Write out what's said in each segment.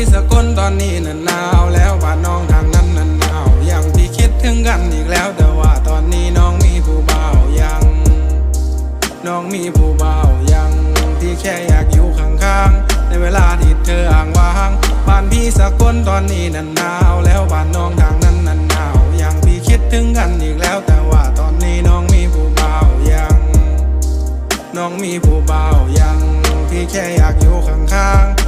พี่สกลตอนนี้น่ะหนาวแล้วบ้านน้องทางนั้นน่ะหนาวยังพี่คิดถึงกันอีกแล้วแต่ว่าตอนนี้น้องมีผู้บ่าวยัง น้องมีผู้บ่าวยัง ที่แค่อยากอยู่ข้างๆในเวลาที่เธออ่างว่างบ้านพี่สกลตอนนี้นันหนาวแล้วบ้านน้องทางนั้นนันหนาวยังพี่คิดถึงกันอีกแล้วแต่ว่าตอนนี้น้องมีผู้บ่าวยัง น้องมีผู้บ่าวยังพี่แค่อยากอยู่ข้างๆ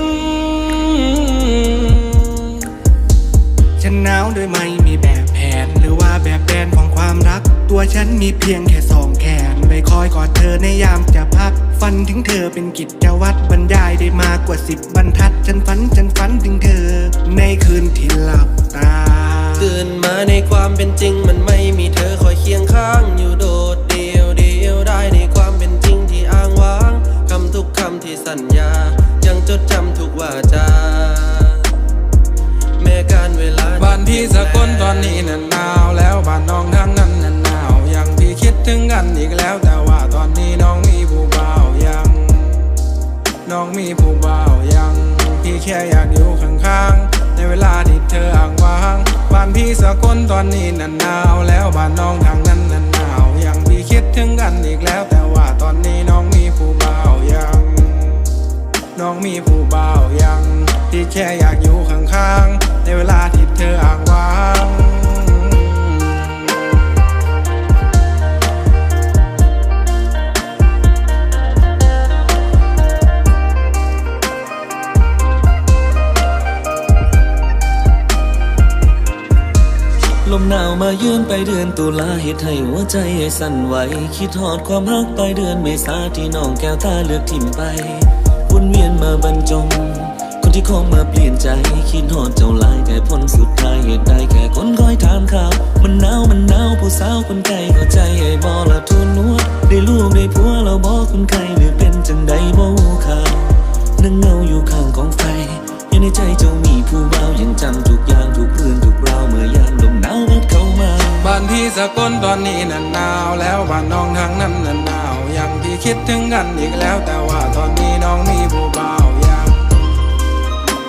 มีเพียงแค่สองแขนไว้คอยกอดเธอในยามจะพัก ฝันถึงเธอเป็นกิจวัตรบรรยายได้มากกว่าสิบบรรทัด ฉันฝันฉันฝันถึงเธอ ในคืนที่หลับตา ตื่นมาในความเป็นจริง มันไม่มีเธอคอยเคียงข้างอยู่โดดเดียวเดียวได้ในความเป็นจริงที่อ้างว้างคำทุกคำที่สัญญา ยังจดจำทุกวาจาแม้การเวลาบ้านพี่สกลตอนนี้น่ะหน แค่อยากอยู่ข้างๆ ในเวลาที่เธออ้างว้าง บ้านพี่สกลตอนนี้น่นหนาวแล้วบ้านน้องทางนั้นน่นหนาว ยังพี่คิดถึงกันอีกแล้ว แต่ว่าตอนนี้น้องมีผู้บ่าวยัง น้องมีผู้บ่าวยัง ที่แค่อยากอยู่ข้างๆ ในเวลาที่ หนาวมายืนไปเดือนตุลาเหตุให้หัวใจสั่นไหว คิดหอดความรักไปเดือนเมษาที่น้องแก้วตาเลือกทิมไปวนเวียนมาบรรจง คนที่เข้ามาเปลี่ยนใจ คิดหอดเจ้าลายแต่ผลสุดท้ายเหตุใดแค่คนคอยถามข่าว มันหนาวมันหนาวผู้สาวคนไกลเข้าใจไอ้บอละทุนนัวได้ลูกได้ผัวเราบอกคนไกลหรือ ใจเจ้ามีผู้บ่ายังจำทุกอย่างทุกเรื่องทุกราวเมื่อยามลมหนาวพัดเข้ามา บ้านพี่สกลตอนนี้นั่นหนาว แล้วบ้านน้องทางนั้นนั่นหนาวยังพี่คิดถึงกันอีกแล้ว แต่ว่าตอนนี้น้องมีผู้บ่ายัง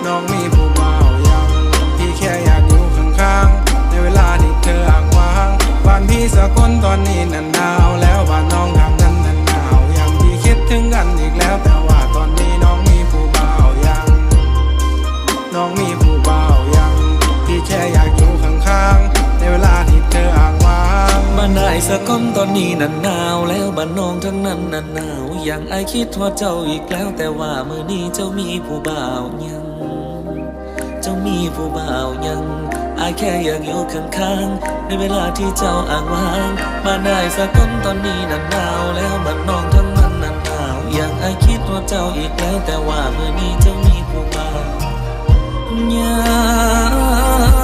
น้องมี นายสะก้อนตอนนี้นันหนาวแล้วบ้านน้องทั้งนั้นนันหนาวอย่างไอคิดว่าเจ้าอีกแล้วแต่ว่ามือนี้เจ้ามีผู้บ่าวยัง เจ้ามีผู้บ่าวยังไอแค่อยากอยู่ข้างๆในเวลาที่เจ้าอ่างว่างบ้านนายสะก้อนตอนนี้นันหนาวแล้วบ้านน้องทั้งนั้นนันหนาวอย่างไอคิดว่าเจ้าอีกแล้วแต่ว่ามือนี้เจ้ามีผู้บ่าวยัง